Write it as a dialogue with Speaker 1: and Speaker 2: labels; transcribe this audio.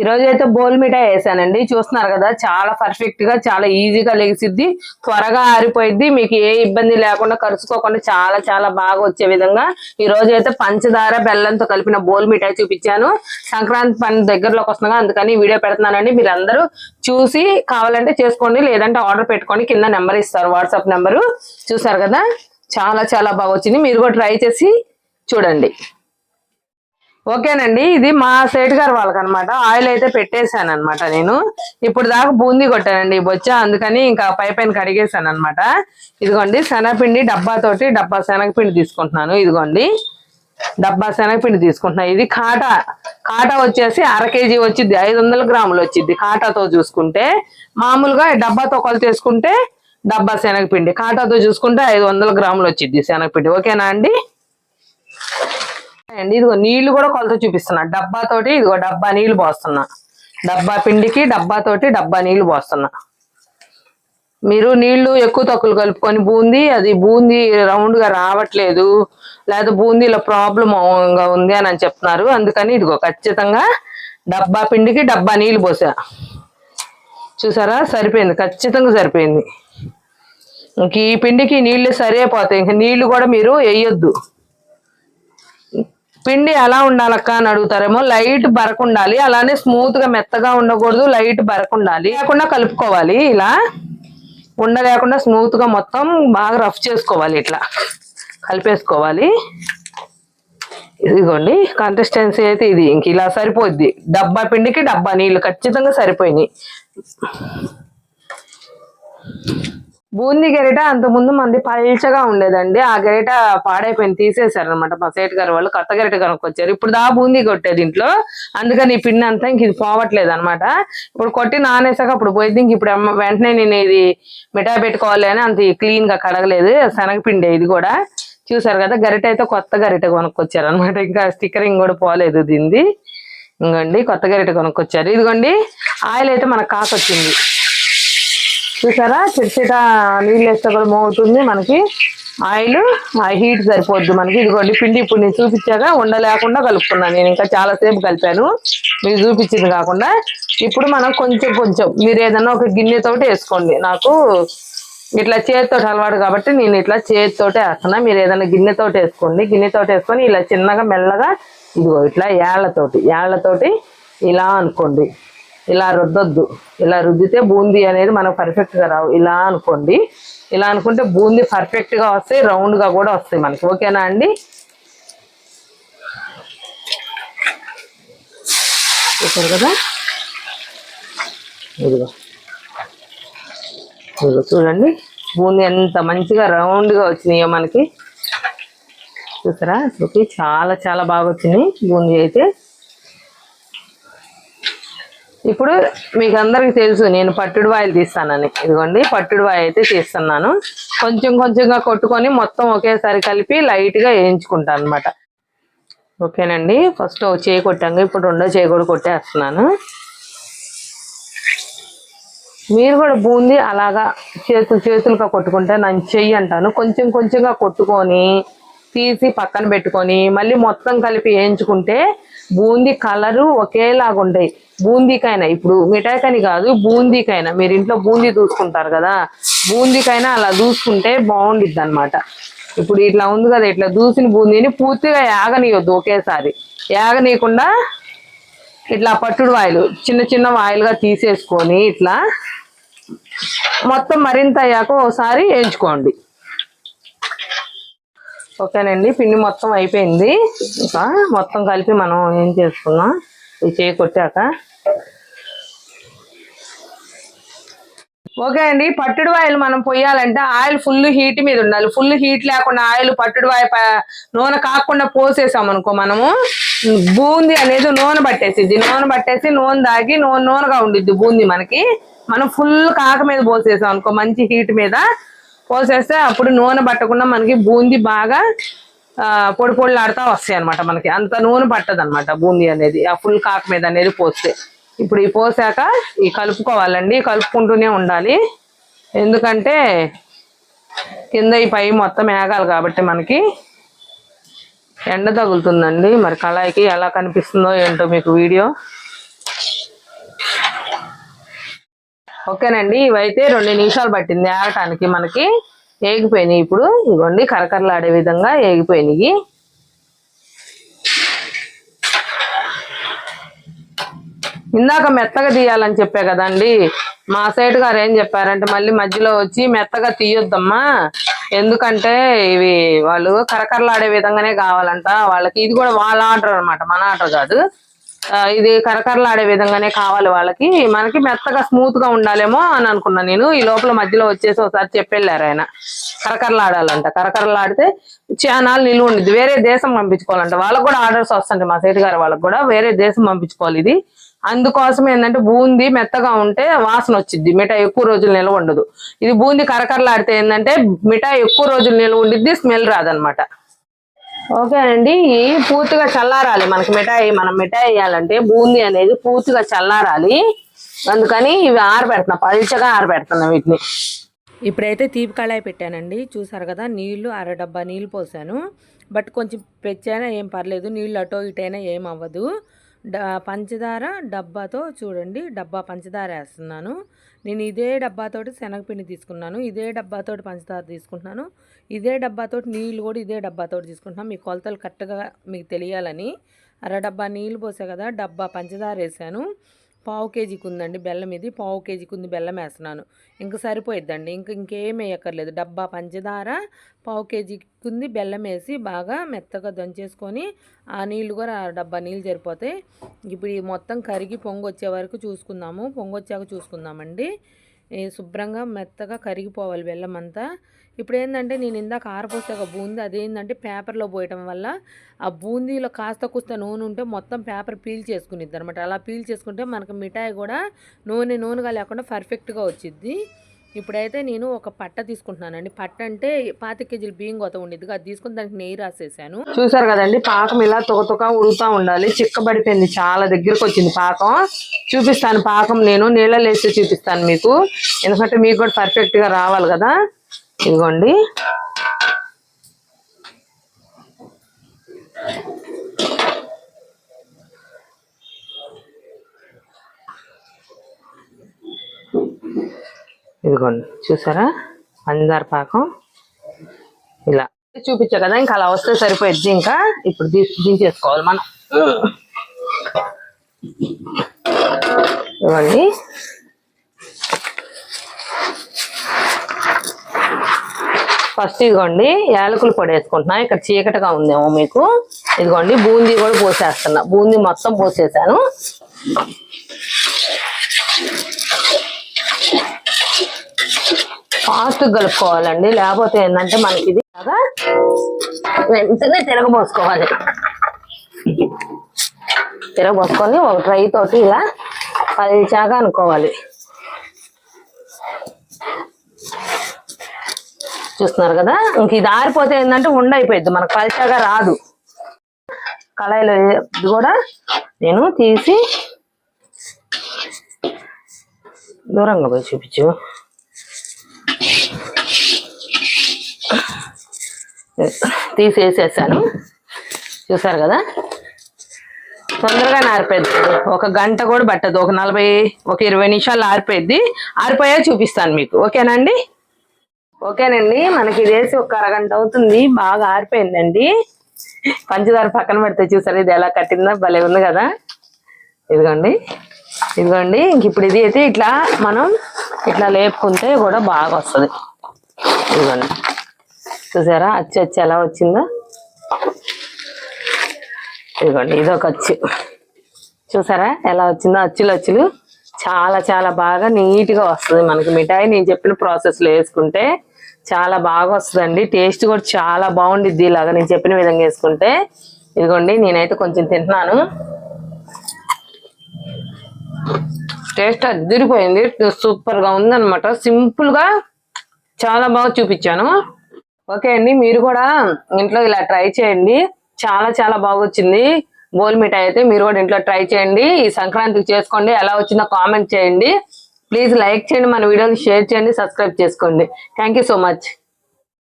Speaker 1: ఈ రోజు అయితే బోల్ మిఠాయి వేసానండి. చూస్తున్నారు కదా చాలా పర్ఫెక్ట్గా చాలా ఈజీగా లెగిసిద్ది. త్వరగా ఆరిపోయిద్ది. మీకు ఏ ఇబ్బంది లేకుండా కరుచుకోకుండా చాలా చాలా బాగా వచ్చే విధంగా ఈ రోజు అయితే పంచదార బెల్లంతో కలిపిన బోల్ మిఠాయి చూపించాను. సంక్రాంతి పండుగ దగ్గరలోకి వస్తుందిగా అందుకని వీడియో పెడుతున్నానండి. మీరు అందరూ చూసి కావాలంటే చేసుకోండి లేదంటే ఆర్డర్ పెట్టుకోండి కింద నెంబర్ ఇస్తారు వాట్సాప్ నెంబరు. చూసారు కదా చాలా చాలా బాగా వచ్చింది. మీరు కూడా ట్రై చేసి చూడండి. ఓకేనండి ఇది మా సేట్ గారు వాళ్ళకి అనమాట ఆయిల్ అయితే పెట్టేశాను అనమాట నేను. ఇప్పుడు దాకా బూందీ కొట్టానండి ఈ బొచ్చ అందుకని ఇంకా పై పైన కడిగేశాను అనమాట ఇదిగోండి శనగపిండి డబ్బాతోటి డబ్బా శనగపిండి తీసుకుంటున్నాను. ఇదిగోండి డబ్బా శనగపిండి తీసుకుంటున్నాను ఇది కాటా. కాటా వచ్చేసి అర కేజీ వచ్చింది ఐదు వందల గ్రాములు వచ్చింది కాటాతో చూసుకుంటే. మామూలుగా డబ్బాతో కొలత చేసుకుంటే డబ్బా శనగపిండి కాటాతో చూసుకుంటే ఐదు వందల గ్రాములు వచ్చింది శనగపిండి. ఓకేనా అండి? అండి. ఇదిగో నీళ్ళు కూడా కొలత చూపిస్తున్నా. డబ్బాతోటి ఇదిగో డబ్బా నీళ్ళు పోస్తున్నా. డబ్బా పిండికి డబ్బాతోటి డబ్బా నీళ్ళు పోస్తున్నా. మీరు నీళ్ళు ఎక్కువ తక్కువలు కలుపుకొని బూందీ అది బూందీ రౌండ్గా రావట్లేదు. లేదా బూందీలో ప్రాబ్లం ఉంది అని అని చెప్తున్నారు. అందుకని ఇదిగో ఖచ్చితంగా డబ్బా పిండికి డబ్బా నీళ్ళు పోసా. చూసారా? సరిపోయింది. ఖచ్చితంగా సరిపోయింది. ఇంక ఈ పిండికి నీళ్ళు సరిపోతాయి. ఇంక నీళ్ళు కూడా మీరు వేయొద్దు. పిండి ఎలా ఉండాలక్క అని అడుగుతారేమో లైట్ బరక ఉండాలి అలానే స్మూత్గా మెత్తగా ఉండకూడదు లైట్ బరక ఉండాలి లేకుండా కలుపుకోవాలి ఇలా ఉండలేకుండా స్మూత్గా మొత్తం బాగా రఫ్ చేసుకోవాలి ఇట్లా కలిపేసుకోవాలి. ఇదిగోండి కన్సిస్టెన్సీ అయితే ఇది ఇంక ఇలా సరిపోద్ది. డబ్బా పిండికి డబ్బా నీళ్ళు ఖచ్చితంగా సరిపోయినాయి. బూందీ గెరిట అంత ముందు మంది పల్చగా ఉండేదండి. ఆ గెరిట పాడైపోయింది తీసేశారు అనమాట మా సేట్ గారు వాళ్ళు కొత్త గెరిట కనుక్కొచ్చారు. ఇప్పుడు దా బూందీ కొట్టేది ఇంట్లో అందుకని ఈ పిండి అంతా ఇంక ఇది పోవట్లేదు అనమాట ఇప్పుడు కొట్టి నానేసాక అప్పుడు పోయింది. ఇంక ఇప్పుడు అమ్మ- వెంటనే నేను ఇది మిఠాయి పెట్టుకోవాలి అని అంత క్లీన్గా కడగలేదు. శనగపిండి ఇది కూడా. చూసారు కదా గరిట అయితే కొత్త గరిట కొనుక్కొచ్చారు అనమాట ఇంకా స్టిక్కరింగ్ కూడా పోలేదు దీనిది. ఇంకోండి కొత్త గరిట కొనుక్కొచ్చారు. ఇదిగోండి ఆయిల్ అయితే మనకు కాకొచ్చింది. చూసారా? చిట్చిట నీళ్ళు వేస్తే కూడా మోగుతుంది మనకి. ఆయిల్ ఆ హీట్ సరిపోద్ది మనకి. ఇదిగోండి పిండి ఇప్పుడు నేను చూపించాక ఉండలేకుండా కలుపుకున్నాను. నేను ఇంకా చాలాసేపు కలిపాను. మీరు చూపించింది కాకుండా. ఇప్పుడు మనం కొంచెం కొంచెం మీరు ఏదైనా ఒక గిన్నెతోటి వేసుకోండి. నాకు ఇట్లా చేతితో అలవాటు కాబట్టి నేను ఇట్లా చేతితోటే వేస్తున్నా. మీరు ఏదైనా గిన్నెతోటి వేసుకోండి. గిన్నెతోటి వేసుకొని ఇలా చిన్నగా మెల్లగా ఇదిగో ఇట్లా ఏళ్ళతోటి ఏళ్ళతోటి ఇలా అనుకోండి. ఇలా రుద్దొద్దు. ఇలా రుద్దితే బూందీ అనేది మనకు పర్ఫెక్ట్గా రావు. ఇలా అనుకోండి. ఇలా అనుకుంటే బూందీ పర్ఫెక్ట్గా వస్తాయి రౌండ్గా కూడా వస్తాయి మనకి. ఓకేనా అండి? చూసారు కదా? ఇదిగో. ఇదిగో చూడండి. బూందీ ఎంత మంచిగా రౌండ్గా వచ్చినాయో మనకి. చూసారా? ఇప్పుడు చాలా చాలా బాగా వచ్చినాయి బూందీ అయితే. ఇప్పుడు మీకు అందరికి తెలుసు నేను పట్టుడు వాయిలు తీస్తానని. ఇదిగోండి పట్టుడు వాయి అయితే తీస్తున్నాను. కొంచెం కొంచెంగా కొట్టుకొని మొత్తం ఒకేసారి కలిపి లైట్గా వేయించుకుంటాను అనమాట ఓకేనండి ఫస్ట్ ఒక చేయి కొట్టాము ఇప్పుడు రెండో చేయి కూడా కొట్టేస్తున్నాను. మీరు కూడా బూంది అలాగా చేతులు చేతులుగా కొట్టుకుంటే నేను చెయ్యి అంటాను. కొంచెం కొంచెంగా కొట్టుకొని తీసి పక్కన పెట్టుకొని మళ్ళీ మొత్తం కలిపి వేయించుకుంటే బూందీ కలరు ఒకేలాగా ఉంటాయి. బూందీకైనా ఇప్పుడు మిఠాయికని కాదు బూందీకైనా. మీరు ఇంట్లో బూందీ దూసుకుంటారు కదా బూందీకైనా అలా దూసుకుంటే బాగుండిద్ది అనమాట ఇప్పుడు ఇట్లా ఉంది కదా ఇట్లా దూసిన బూందీని పూర్తిగా యాగనీయొద్దు ఒకేసారి. యాగనీయకుండా ఇట్లా పట్టుడు వాయిలు చిన్న చిన్న వాయిలుగా తీసేసుకొని ఇట్లా మొత్తం మరింత అయ్యాక ఒకసారి వేయించుకోండి. ఓకేనండి పిండి మొత్తం అయిపోయింది. ఇంకా మొత్తం కలిపి మనం ఏం చేసుకున్నాం ఇది చేయి కొట్టాక. ఓకే అండి పట్టుడు ఆయిల్ మనం పొయ్యాలంటే ఆయిల్ ఫుల్ హీట్ మీద ఉండాలి. ఫుల్ హీట్ లేకుండా ఆయిల్ పట్టుడు ఆయిల్ ప- నూనె కాకుండా పోసేసాం అనుకో మనము. బూందీ అనేది నూనె పట్టేసిద్ది. నూనె పట్టేసి నూనె దాగి నూనె నూనెగా ఉండిద్ది బూందీ మనకి. మనం ఫుల్ కాక మీద పోసేసాం అనుకో మంచి హీట్ మీద పోసేస్తే అప్పుడు నూనె పట్టకుండా మనకి బూందీ బాగా పొడి పొడిలాడుతూ వస్తాయి అనమాట మనకి. అంత నూనె పట్టదు అనమాట బూందీ అనేది ఆ ఫుల్ కాక మీద అనేది పోస్తే. ఇప్పుడు ఈ పోసాక ఈ కలుపుకోవాలండి. కలుపుకుంటూనే ఉండాలి. ఎందుకంటే కింద ఈ పై మొత్తం ఏగాలి కాబట్టి మనకి ఎండ తగులుతుందండి. మరి కళాయికి ఎలా కనిపిస్తుందో ఏంటో మీకు వీడియో ఓకేనండి ఇవైతే రెండు నిమిషాలు పట్టింది ఆడటానికి మనకి. ఏగిపోయినాయి ఇప్పుడు. ఇదిగోండి కరకరలాడే విధంగా ఏగిపోయినాయి. ఇందాక మెత్తగా తీయాలని చెప్పే కదండి. మా సైడ్ గారు ఏం చెప్పారంటే మళ్ళీ మధ్యలో వచ్చి మెత్తగా తీయొద్దమ్మా. ఎందుకంటే ఇవి వాళ్ళు కరకరలాడే విధంగానే కావాలంట. వాళ్ళకి ఇది కూడా వాళ్ళ ఆర్డర్ అనమాట మన ఆర్డర్ కాదు. ఇది కరకరలాడే విధంగానే కావాలి వాళ్ళకి. మనకి మెత్తగా స్మూత్గా ఉండాలేమో అని అనుకున్నా నేను. ఈ లోపల మధ్యలో వచ్చేసి ఒకసారి చెప్పెళ్ళారు ఆయన. కరకరలాడాలంట. కరకరలాడితే చానాలు నిలువ ఉండిద్ది. వేరే దేశం పంపించుకోవాలంట. వాళ్ళకి కూడా ఆర్డర్స్ వస్తుంటాయి మా సేటు గారు వాళ్ళకి కూడా. వేరే దేశం పంపించుకోవాలి ఇది. అందుకోసం ఏంటంటే బూందీ మెత్తగా ఉంటే వాసన వచ్చింది మిఠాయి ఎక్కువ రోజులు నిల్వ ఉండదు. ఇది బూంది కరకరలాడితే ఏంటంటే మిఠాయి ఎక్కువ రోజులు నిల్వ ఉండిద్ది స్మెల్ రాదనమాట. ఓకేనండి ఈ పూర్తిగా చల్లారాలి. మనకి మిఠాయి మనం మిఠాయి వేయాలంటే బూందీ అనేది పూర్తిగా చల్లారాలి. అందుకని ఇవి ఆరబెడుతున్నా. పల్చగా ఆరబెడుతున్నా వీటిని.
Speaker 2: ఇప్పుడైతే తీపి కళాయి పెట్టానండి. చూసారు కదా నీళ్ళు అర డబ్బా నీళ్ళు పోసాను. బట్ కొంచెం పెచ్చైనా ఏం పర్లేదు. నీళ్ళు అటో ఇటైనా ఏం అవ్వదు. పంచదార డబ్బాతో చూడండి డబ్బా పంచదార వేస్తున్నాను. నేను ఇదే డబ్బాతోటి శనగపిండి తీసుకున్నాను ఇదే డబ్బాతోటి పంచదార తీసుకుంటున్నాను ఇదే డబ్బాతోటి నీళ్ళు కూడా ఇదే డబ్బాతోటి తీసుకుంటున్నాను. మీ కొలతలు కరెక్ట్గా మీకు తెలియాలని. అర డబ్బా నీళ్ళు పోసా కదా డబ్బా పంచదార వేసాను. పావు కేజీకి ఉందండి బెల్లం ఇది పావు కేజీకి ఉంది బెల్లం వేస్తున్నాను ఇంకా సరిపోయిద్దండి. ఇంక ఇంకేం వేయక్కర్లేదు. డబ్బా పంచదార పావు కేజీకి ఉంది బెల్లం వేసి బాగా మెత్తగా దంచేసుకొని ఆ నీళ్ళు కూడా ఆ డబ్బా నీళ్ళు సరిపోతాయి. ఇప్పుడు ఈ మొత్తం కరిగి పొంగు వచ్చే వరకు చూసుకుందాము. పొంగు వచ్చాక చూసుకుందామండి. శుభ్రంగా మెత్తగా కరిగిపోవాలి బెల్లం అంతా ఇప్పుడు ఏంటంటే నేను ఇందాక ఆరపోసాక బూందీ అదేంటంటే పేపర్లో పోయటం వల్ల ఆ బూందీలో కాస్త కూస్త నూనె ఉంటే మొత్తం పేపర్ పీల్ చేసుకునిద్ది అనమాట అలా పీల్ చేసుకుంటే మనకు మిఠాయి కూడా నూనె నూనెగా లేకుండా పర్ఫెక్ట్గా వచ్చిద్ది. ఇప్పుడైతే నేను ఒక పట్ట తీసుకుంటున్నానండి. పట్ట అంటే పాతి కేజీలు బియ్యం కొత్త ఉండేది అది తీసుకుని దానికి నెయ్యి రాసేసాను.
Speaker 1: చూసారు కదండి పాకం ఇలా తుకతుక ఉడుకుతా ఉండాలి. చిక్కబడిపోయింది చాలా దగ్గరకు వచ్చింది పాకం. చూపిస్తాను పాకం నేను నీళ్ళలో వేసి చూపిస్తాను మీకు. ఎందుకంటే మీకు కూడా పర్ఫెక్ట్గా రావాలి కదా. ఇదిగోండి. ఇదిగోండి చూసారా? పంచదార పాకం. ఇలా. చూపించా కదా ఇంకా అలా వస్తే సరిపోయింది ఇంకా. ఇప్పుడు తీసి దించేసుకోవాలి మనం. ఇవ్వండి. ఫస్ట్ ఇదిగోండి యాలకులు పొడి వేసుకుంటున్నా. ఇక్కడ చీకటిగా ఉందేమో మీకు. ఇదిగోండి బూందీ కూడా పోసేస్తున్నా. బూందీ మొత్తం పోసేసాను. ఫాస్ట్ కలుపుకోవాలండి. లేకపోతే ఏంటంటే మనకి ఇది బాగా వెంటనే తిరగబోసుకోవాలి. తిరగబోసుకొని ఒక ట్రై తోటి ఇలా పలిచాగా అనుకోవాలి. చూస్తున్నారు కదా? ఇంక ఇది ఆరిపోతే ఏంటంటే ఉండైపోయింది మనకు పలిచాగా రాదు. కళాయిలో కూడా నేను తీసి దూరంగా పోయి చూపించు. తీసేసేసాను. చూసారు కదా? తొందరగా ఆరిపోద్ది ఒక గంట కూడా పట్టదు. ఒక నలభై ఒక ఇరవై నిమిషాలు ఆరిపోయింది ఆరిపోయా చూపిస్తాను మీకు. ఓకేనండి ఓకేనండి. మనకి ఇది ఒక అరగంట అవుతుంది. బాగా ఆరిపోయిందండి. పంచదార పక్కన పెడితే చూసారు? ఇది ఎలా కట్టిందో భలే ఉంది కదా? ఇదిగోండి. ఇదిగోండి. ఇంక ఇప్పుడు ఇది అయితే ఇట్లా మనం ఇట్లా లేపుకుంటే కూడా బాగా వస్తుంది. ఇదిగోండి. చూసారా? అచ్చు అచ్చు ఎలా వచ్చిందో? ఇదిగోండి ఇదొక అచ్చు. చూసారా ఎలా వచ్చిందో? అచ్చులు అచ్చులు. చాలా చాలా బాగా నీట్గా వస్తుంది మనకి మిఠాయి. నేను చెప్పిన ప్రాసెస్లో వేసుకుంటే చాలా బాగా వస్తుందండి. టేస్ట్ కూడా చాలా బాగుండిద్ది ఇలాగా నేను చెప్పిన విధంగా వేసుకుంటే. ఇదిగోండి నేనైతే కొంచెం తింటున్నాను. టేస్ట్ అదిరిపోయింది. సూపర్గా ఉందనమాట సింపుల్గా చాలా బాగా చూపించాను. ఓకే అండి మీరు కూడా ఇంట్లో ఇలా ట్రై చేయండి. చాలా చాలా బాగా వచ్చింది బోల్ మిఠాయి అయితే మీరు కూడా ఇంట్లో ట్రై చేయండి. ఈ సంక్రాంతికి చేసుకోండి. ఎలా వచ్చిందో కామెంట్ చేయండి. ప్లీజ్ లైక్ చేయండి మన వీడియోని షేర్ చేయండి సబ్స్క్రైబ్ చేసుకోండి. Thank so much.